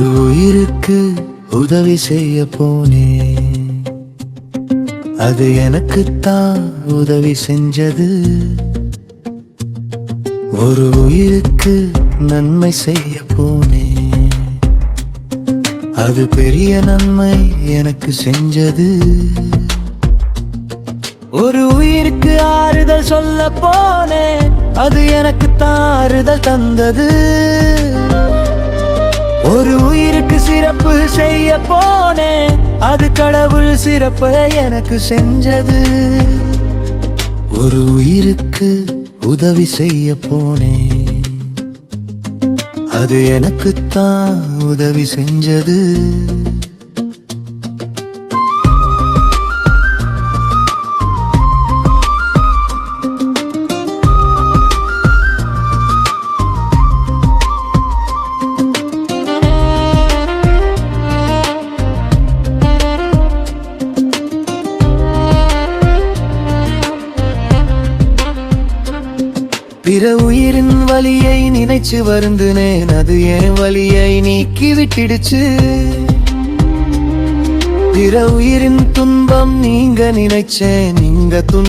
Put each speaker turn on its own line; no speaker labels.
ஒரு உயிருக்கு உதவி செய்ய போனேன். அது எனக்குத்தான் உதவி செஞ்சது. ஒரு உயிருக்கு நன்மை செய்ய போனேன். அது பெரிய நன்மை எனக்கு செஞ்சது. ஒரு உயிருக்கு ஆறுதல் சொல்ல போனேன். அது எனக்கு ஆறுதல் தந்தது. போனேன் அது கடவுள் சிறப்ப எனக்கு செஞ்சது. ஒரு உயிருக்கு உதவி செய்ய போனேன் அது எனக்குத்தான் உதவி செஞ்சது. பிற உயிரின் வலியை நினைச்சு வருந்துனேன். அது என் வலியை நீக்கி விட்டுடுச்சு. பிற உயிரின் துன்பம் நீங்க நினைச்சேன். நீங்க துன்பம்